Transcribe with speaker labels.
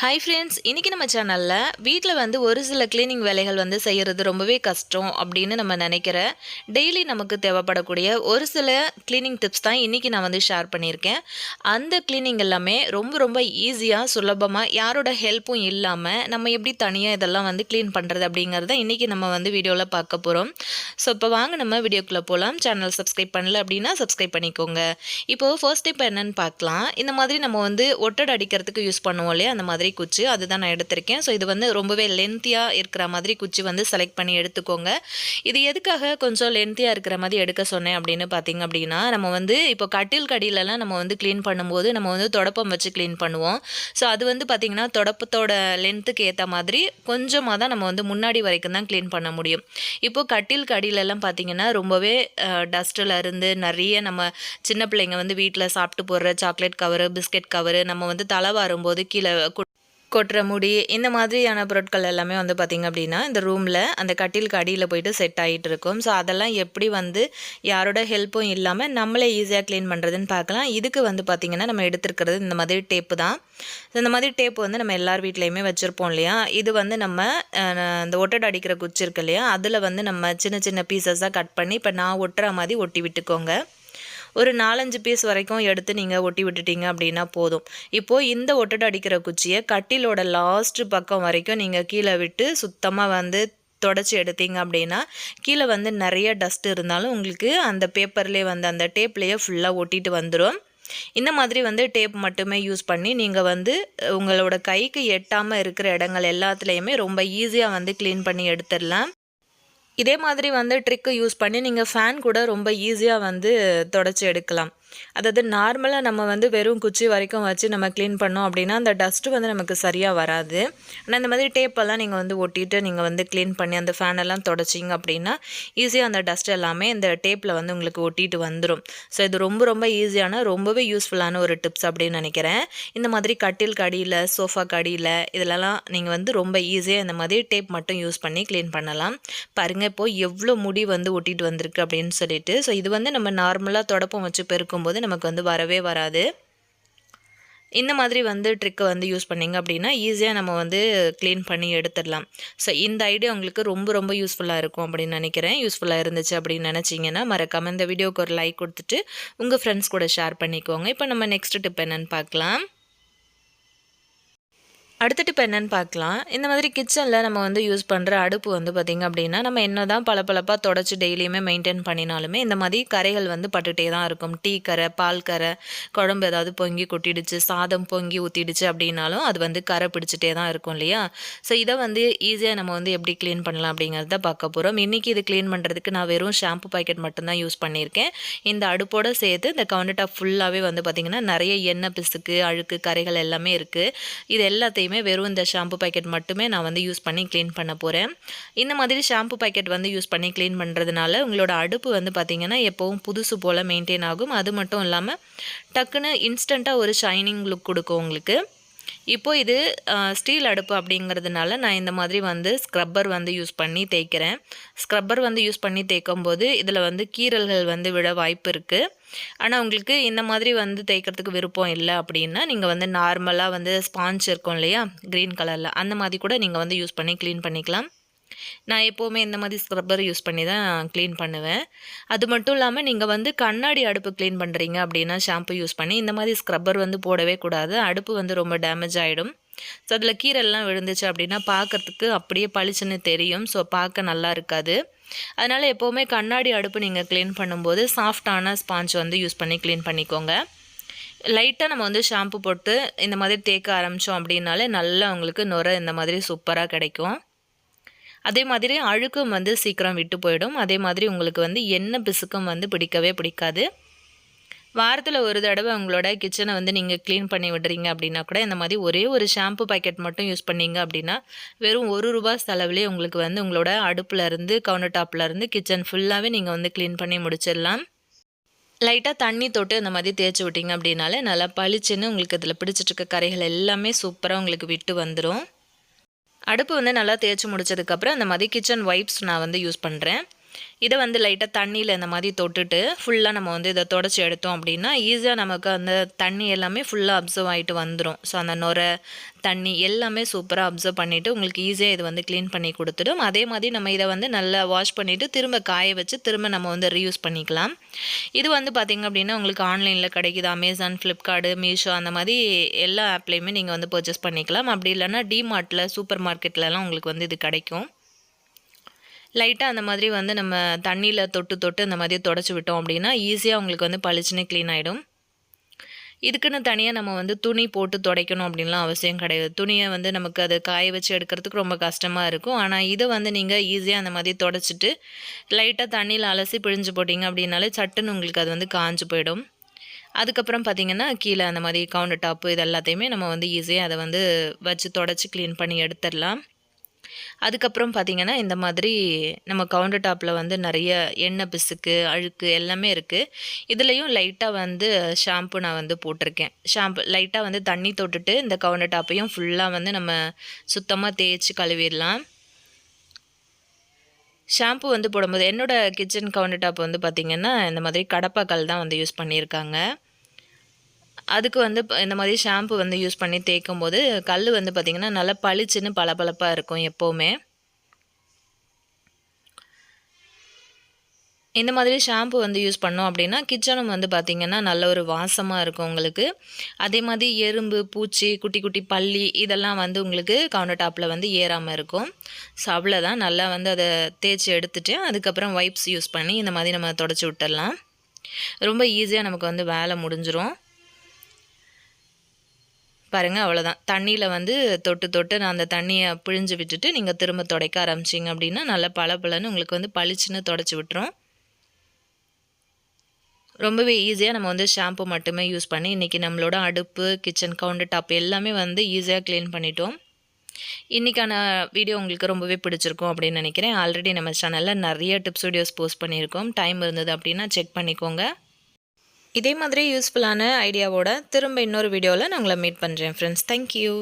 Speaker 1: Hi friends இன்றைக்கி நம்ம சேனலில் வீட்டில் வந்து ஒரு சில க்ளீனிங் வேலைகள் வந்து செய்கிறது ரொம்பவே கஷ்டம் அப்படின்னு நம்ம நினைக்கிற. டெய்லி நமக்கு தேவைப்படக்கூடிய ஒரு சில க்ளீனிங் டிப்ஸ் தான் இன்றைக்கி நான் வந்து ஷேர் பண்ணியிருக்கேன். அந்த க்ளீனிங் எல்லாமே ரொம்ப ரொம்ப ஈஸியாக சுலபமாக யாரோட ஹெல்ப்பும் இல்லாமல் நம்ம எப்படி தனியாக இதெல்லாம் வந்து க்ளீன் பண்ணுறது அப்படிங்கிறத இன்றைக்கி நம்ம வந்து வீடியோவில் பார்க்க போகிறோம் ஸோ இப்போ வாங்க நம்ம வீடியோக்குள்ளே போகலாம் சேனல் சப்ஸ்கிரைப் பண்ணல அப்படின்னா சப்ஸ்கிரைப் பண்ணிக்கோங்க. இப்போது ஃபர்ஸ்ட் டிப் என்னென்னு பார்க்கலாம். இந்த மாதிரி நம்ம வந்து ஒட்டடை அடிக்கிறதுக்கு யூஸ் பண்ணுவோம் இல்லையா? அந்த மாதிரி குச்சி அதுதான் நான் எடுத்திருக்கேன். ஸோ இது வந்து ரொம்பவே லென்த்தியாக இருக்கிற மாதிரி குச்சி வந்து செலக்ட் பண்ணி எடுத்துக்கோங்க. இது எதுக்காக கொஞ்சம் லென்த்தியாக இருக்கிற மாதிரி எடுக்க சொன்னேன் அப்படின்னு பார்த்தீங்க அப்படின்னா நம்ம வந்து இப்போ கட்டில் கடியிலலாம் நம்ம வந்து க்ளீன் பண்ணும்போது நம்ம வந்து தொடப்பம் வச்சு க்ளீன் பண்ணுவோம். ஸோ அது வந்து பார்த்திங்கன்னா தொடப்பத்தோட லென்த்துக்கு ஏற்ற மாதிரி கொஞ்சமாக தான் நம்ம வந்து முன்னாடி வரைக்கும் தான் க்ளீன் பண்ண முடியும். இப்போது கட்டில் கடியிலலாம் பார்த்திங்கன்னா ரொம்பவே டஸ்ட்டில் இருந்து நிறைய நம்ம சின்ன பிள்ளைங்க வந்து வீட்டில் சாப்பிட்டு போடுற சாக்லேட் கவரு பிஸ்கெட் கவரு நம்ம வந்து தலை வாரும்போது கீழே கொட்டுற முடி இந்த மாதிரியான பொருட்கள் எல்லாமே வந்து பார்த்திங்க அப்படின்னா இந்த ரூமில் அந்த கட்டிலுக்கு அடியில் போயிட்டு செட் ஆகிட்டு இருக்கும். ஸோ அதெல்லாம் எப்படி வந்து யாரோட ஹெல்ப்பும் இல்லாமல் நம்மளே ஈஸியாக க்ளீன் பண்ணுறதுன்னு பார்க்கலாம் இதுக்கு வந்து பார்த்திங்கன்னா நம்ம எடுத்துருக்கிறது இந்த மாதிரி டேப்பு தான். இந்த மாதிரி டேப்பு வந்து நம்ம எல்லார் வீட்லேயுமே வச்சுருப்போம் இல்லையா? இது வந்து நம்ம இந்த ஒட்டடை அடிக்கிற குச்சி இருக்கு இல்லையா? அதில் வந்து நம்ம சின்ன சின்ன பீசஸாக கட் பண்ணி இப்போ நான் ஒட்டுற மாதிரி ஒட்டி விட்டுக்கோங்க. ஒரு நாலஞ்சு பீஸ் வரைக்கும் எடுத்து நீங்கள் ஒட்டி விட்டுட்டீங்க அப்படின்னா போதும். இப்போது இந்த ஒட்டடை அடிக்கிற குச்சியை கட்டிலோட லாஸ்ட் பக்கம் வரைக்கும் நீங்கள் கீழே விட்டு சுத்தமாக வந்து தொடச்சி எடுத்தீங்க அப்படின்னா கீழே வந்து நிறைய டஸ்ட் இருந்தாலும் உங்களுக்கு அந்த பேப்பர்லேயே வந்து அந்த டேப்லேயே ஃபுல்லாக ஒட்டிட்டு வந்துடும் இந்த மாதிரி வந்து டேப் மட்டுமே யூஸ் பண்ணி நீங்கள் வந்து உங்களோட கைக்கு எட்டாமல் இருக்கிற இடங்கள் எல்லாத்துலேயுமே ரொம்ப ஈஸியாக வந்து க்ளீன் பண்ணி எடுத்துடலாம். இதே மாதிரி வந்து ட்ரிக்கு யூஸ் பண்ணி நீங்கள் ஃபேன் கூட ரொம்ப ஈஸியாக வந்து தொடச்சி எடுக்கலாம். அதாவது நார்மலாக நம்ம வந்து வெறும் குச்சி வரைக்கும் வச்சு நம்ம க்ளீன் பண்ணோம் அப்படின்னா அந்த டஸ்ட்டு வந்து நமக்கு சரியாக வராது. ஆனால் இந்த மாதிரி டேப்பெல்லாம் நீங்கள் வந்து ஒட்டிட்டு நீங்கள் வந்து க்ளீன் பண்ணி அந்த ஃபேனெல்லாம் தொடச்சிங்க அப்படின்னா ஈஸியாக அந்த டஸ்ட் எல்லாமே இந்த டேப்பில் வந்து உங்களுக்கு ஒட்டிட்டு வந்துடும் ஸோ இது ரொம்ப ரொம்ப ஈஸியான ரொம்பவே யூஸ்ஃபுல்லான ஒரு டிப்ஸ் அப்படின்னு நினைக்கிறேன். இந்த மாதிரி கட்டில் கடியில் சோஃபா கடியில் இதிலலாம் நீங்கள் வந்து ரொம்ப ஈஸியாக இந்த மாதிரி டேப் மட்டும் யூஸ் பண்ணி க்ளீன் பண்ணலாம். பாருங்கள் இப்போது எவ்வளோ முடி வந்து ஒட்டிட்டு வந்திருக்கு அப்படின்னு சொல்லிட்டு. ஸோ இது வந்து நம்ம நார்மலாக தொடப்பம் வச்சு பெருக்கும் போது நமக்கு வந்து வரவே வராது. இந்த மாதிரி வந்து ட்ரிக்கை வந்து யூஸ் பண்ணிங்க அப்படின்னா ஈஸியாக நம்ம வந்து க்ளீன் பண்ணி எடுத்துடலாம். ஸோ இந்த ஐடியா உங்களுக்கு ரொம்ப ரொம்ப யூஸ்ஃபுல்லாக இருக்கும் அப்படின்னு நினைக்கிறேன். யூஸ்ஃபுல்லாக இருந்துச்சு அப்படின்னு நினச்சிங்கன்னா மறக்காமல் இந்த வீடியோக்கு ஒரு லைக் கொடுத்துட்டு உங்கள் ஃப்ரெண்ட்ஸ் கூட ஷேர் பண்ணிக்கோங்க. இப்போ நம்ம நெக்ஸ்ட் டிப் என்னென்னு பார்க்கலாம். அடுத்துட்டு இப்போ என்னென்னு பார்க்கலாம். இந்த மாதிரி கிச்சனில் நம்ம வந்து யூஸ் பண்ணுற அடுப்பு வந்து பார்த்திங்க அப்படின்னா நம்ம என்ன தான் பளபளப்பாக தொடச்சி டெய்லியுமே மெயின்டைன் பண்ணினாலுமே இந்த மாதிரி கரைகள் வந்து பட்டுகிட்டே தான் இருக்கும். டீ கரை பால் கரை குழம்பு ஏதாவது பொங்கி கொட்டிடுச்சு சாதம் பொங்கி ஊற்றிடுச்சு அப்படின்னாலும் அது வந்து கரை பிடிச்சிட்டே தான் இருக்கும் இல்லையா? ஸோ இதை வந்து ஈஸியாக நம்ம வந்து எப்படி க்ளீன் பண்ணலாம் அப்படிங்கிறத பார்க்க போகிறோம் இன்றைக்கி இது க்ளீன் பண்ணுறதுக்கு நான் வெறும் ஷாம்பு பாக்கெட் மட்டும்தான் யூஸ் பண்ணியிருக்கேன். இந்த அடுப்போடு சேர்த்து இந்த கவுண்டர் டாப் ஃபுல்லாகவே வந்து பார்த்திங்கன்னா நிறைய எண்ணெய் பிசுக்கு அழுக்கு கரைகள் எல்லாமே இருக்குது இது எல்லாத்தையும் எல்லாத்தையுமே வெறும் இந்த ஷாம்பு பேக்கெட் மட்டுமே நான் வந்து யூஸ் பண்ணி க்ளீன் பண்ண போகிறேன் இந்த மாதிரி ஷாம்பு பேக்கெட் வந்து யூஸ் பண்ணி க்ளீன் பண்ணுறதுனால உங்களோட அடுப்பு வந்து பார்த்திங்கன்னா எப்போவும் புதுசு போல் மெயின்டைன் ஆகும். அது மட்டும் இல்லாமல் டக்குன்னு இன்ஸ்டண்ட்டாக ஒரு ஷைனிங் லுக் கொடுக்கும் உங்களுக்கு. இப்போ இது ஸ்டீல் அடுப்பு அப்படிங்கிறதுனால நான் இந்த மாதிரி வந்து ஸ்க்ரப்பர் வந்து யூஸ் பண்ணி தேய்க்கிறேன். ஸ்க்ரப்பர் வந்து யூஸ் பண்ணி தேய்க்கும் போது இதில் வந்து கீரல்கள் வந்து விட வாய்ப்பு இருக்குது ஆனால் உங்களுக்கு இந்த மாதிரி வந்து தேய்க்கிறதுக்கு விருப்பம் இல்லை அப்படின்னா நீங்கள் வந்து நார்மலாக வந்து ஸ்பாஞ்ச் இருக்கும் இல்லையா? க்ரீன் கலரில் அந்த மாதிரி கூட நீங்கள் வந்து யூஸ் பண்ணி க்ளீன் பண்ணிக்கலாம். நான் எப்போவுமே இந்த மாதிரி ஸ்க்ரப்பர் யூஸ் பண்ணி தான் க்ளீன் பண்ணுவேன். அது மட்டும் இல்லாமல் நீங்கள் வந்து கண்ணாடி அடுப்பு க்ளீன் பண்ணுறீங்க அப்படின்னா ஷாம்பு யூஸ் பண்ணி இந்த மாதிரி ஸ்க்ரப்பர் வந்து போடவே கூடாது. அடுப்பு வந்து ரொம்ப டேமேஜ் ஆகிடும் ஸோ அதில் கீரெல்லாம் விழுந்துச்சு அப்படின்னா பார்க்குறதுக்கு அப்படியே பளிச்சுன்னு தெரியும். ஸோ பார்க்க நல்லா இருக்காது. அதனால் எப்போவுமே கண்ணாடி அடுப்பு நீங்கள் க்ளீன் பண்ணும்போது சாஃப்டான ஸ்பாஞ்ச் வந்து யூஸ் பண்ணி க்ளீன் பண்ணிக்கோங்க. லைட்டாக நம்ம வந்து ஷாம்பு போட்டு இந்த மாதிரி தேக்க ஆரம்பித்தோம் அப்படின்னாலே நல்லா உங்களுக்கு நுர இந்த மாதிரி சூப்பராக கிடைக்கும். அதே மாதிரி அழுக்கும் வந்து சீக்கிரம் விட்டு போயிடும். அதே மாதிரி உங்களுக்கு வந்து எண்ணெய் பிசுக்கம் வந்து பிடிக்கவே பிடிக்காது. வாரத்தில் ஒரு தடவை உங்களோட கிச்சனை வந்து நீங்கள் க்ளீன் பண்ணி விடுறீங்க அப்படின்னா கூட இந்த மாதிரி ஒரே ஒரு ஷாம்பு பாக்கெட் மட்டும் யூஸ் பண்ணீங்க அப்படின்னா வெறும் ஒரு ரூபா செலவுலேயே உங்களுக்கு வந்து உங்களோட அடுப்புலேருந்து கவுண்டர் டாப்லேருந்து கிச்சன் ஃபுல்லாகவே நீங்கள் வந்து க்ளீன் பண்ணி முடிச்சிடலாம். லைட்டாக தண்ணி தொட்டு இந்த மாதிரி தேய்ச்சி விட்டிங்க அப்படின்னாலே நல்லா பளிச்சுன்னு உங்களுக்கு இதில் பிடிச்சிட்ருக்க கரைகள் எல்லாமே சூப்பராக உங்களுக்கு விட்டு வந்துடும் அடுப்பு வந்து நல்லா தேய்ச்சி முடிச்சதுக்கப்புறம் அந்த மதி கிச்சன் வைப்ஸ் நான் வந்து யூஸ் பண்ணுறேன் இதை வந்து லைட்டாக தண்ணியில் இந்த மாதிரி தொட்டுட்டு ஃபுல்லாக நம்ம வந்து இதை தொடச்சி எடுத்தோம் அப்படின்னா ஈஸியாக நமக்கு அந்த தண்ணி எல்லாமே ஃபுல்லாக அப்சர்வ் ஆகிட்டு வந்துடும் ஸோ அந்த நுரை தண்ணி எல்லாமே சூப்பராக அப்சர்வ் பண்ணிவிட்டு உங்களுக்கு ஈஸியாக இது வந்து க்ளீன் பண்ணி கொடுத்துடும். அதே மாதிரி நம்ம இதை வந்து நல்லா வாஷ் பண்ணிவிட்டு திரும்ப காய வச்சு திரும்ப நம்ம வந்து ரீயூஸ் பண்ணிக்கலாம். இது வந்து பார்த்திங்க அப்படின்னா உங்களுக்கு ஆன்லைனில் கிடைக்குது. அமேசான் ஃப்ளிப்கார்டு மீஷோ அந்த மாதிரி எல்லா ஆப்லேயுமே நீங்கள் வந்து பர்ச்சேஸ் பண்ணிக்கலாம். அப்படி இல்லைன்னா டிமார்ட்டில் சூப்பர் மார்க்கெட்லலாம் உங்களுக்கு வந்து இது கிடைக்கும். லைட்டாக அந்த மாதிரி வந்து நம்ம தண்ணியில் தொட்டு தொட்டு அந்த மாதிரி தொடச்சி விட்டோம் அப்படின்னா ஈஸியாக உங்களுக்கு வந்து பளிச்சுன்னு க்ளீன் ஆகிடும் இதுக்குன்னு தனியாக நம்ம வந்து துணி போட்டு துடைக்கணும் அப்படின்லாம் அவசியம் கிடையாது. துணியை வந்து நமக்கு அதை காய வச்சு எடுக்கிறதுக்கு ரொம்ப கஷ்டமாக இருக்கும். ஆனால் இதை வந்து நீங்கள் ஈஸியாக அந்த மாதிரி தொடச்சிட்டு லைட்டாக தண்ணியில் அலசி பிழிஞ்சு போட்டிங்க அப்படின்னாலே சட்டுன்னு உங்களுக்கு அது வந்து காஞ்சு போயிடும். அதுக்கப்புறம் பார்த்திங்கன்னா கீழே அந்த மாதிரி கவுண்டர் டாப்பு இது எல்லாத்தையுமே நம்ம வந்து ஈஸியாக அதை வந்து வச்சு தொடச்சி க்ளீன் பண்ணி எடுத்துடலாம். அதுக்கப்புறம் பார்த்திங்கன்னா இந்த மாதிரி நம்ம கவுண்டர் டாப்பில் வந்து நிறைய எண்ணெய் பிசுக்கு அழுக்கு எல்லாமே இருக்குது இதுலேயும் லைட்டாக வந்து ஷாம்பு நான் வந்து போட்டிருக்கேன். ஷாம்பு லைட்டாக வந்து தண்ணி தொட்டுட்டு இந்த கவுண்டர் டாப்பையும் ஃபுல்லாக வந்து நம்ம சுத்தமாக தேய்ச்சி கழுவிடலாம். ஷாம்பு வந்து போடும்போது என்னோடய கிச்சன் கவுண்டர் டாப் வந்து பார்த்திங்கன்னா இந்த மாதிரி கடப்பாக்கல் தான் வந்து யூஸ் பண்ணியிருக்காங்க. அதுக்கு வந்து இந்த மாதிரி ஷாம்பு வந்து யூஸ் பண்ணி தேய்க்கும் போது கல் வந்து பார்த்திங்கன்னா நல்லா பளிச்சுன்னு பளபளப்பாக இருக்கும் எப்போவுமே. இந்த மாதிரி ஷாம்பு வந்து யூஸ் பண்ணோம் அப்படின்னா கிச்சனும் வந்து பார்த்திங்கன்னா நல்ல ஒரு வாசமாக இருக்கும் உங்களுக்கு. அதே மாதிரி எறும்பு பூச்சி குட்டி குட்டி பள்ளி இதெல்லாம் வந்து உங்களுக்கு கவுண்டர் டாப்பில் வந்து ஏறாமல் இருக்கும். ஸோ அவ்வளோதான் நல்லா வந்து அதை தேய்ச்சி எடுத்துகிட்டு அதுக்கப்புறம் வைப்ஸ் யூஸ் பண்ணி இந்த மாதிரி நம்ம தொடச்சி விட்டுடலாம். ரொம்ப ஈஸியாக நமக்கு வந்து வேலை முடிஞ்சிடும் பாருங்கள் அவ்வளோதான் தண்ணியில் வந்து தொட்டு தொட்டு நான் அந்த தண்ணியை பிழிஞ்சு விட்டுட்டு நீங்கள் திரும்ப துடைக்க ஆரம்பிச்சிங்க அப்படின்னா நல்லா பல பலன்னு உங்களுக்கு வந்து பளிச்சுன்னு தொடச்சி விட்டுரும். ரொம்பவே ஈஸியாக நம்ம வந்து ஷாம்பு மட்டுமே யூஸ் பண்ணி இன்றைக்கி நம்மளோட அடுப்பு கிச்சன் கவுண்டர் டாப் எல்லாமே வந்து ஈஸியாக க்ளீன் பண்ணிட்டோம். இன்றைக்கான வீடியோ உங்களுக்கு ரொம்பவே பிடிச்சிருக்கும் அப்படின்னு நினைக்கிறேன். ஆல்ரெடி நம்ம சேனலில் நிறைய டிப்ஸ் வீடியோஸ் போஸ்ட் பண்ணியிருக்கோம். டைம் இருந்தது அப்படின்னா செக் பண்ணிக்கோங்க. இதே மாதிரி யூஸ்ஃபுல்லான ஐடியாவோட திரும்ப இன்னொரு வீடியோவில் நான் உங்களை மீட் பண்ணுறேன் ஃப்ரெண்ட்ஸ் தேங்க்யூ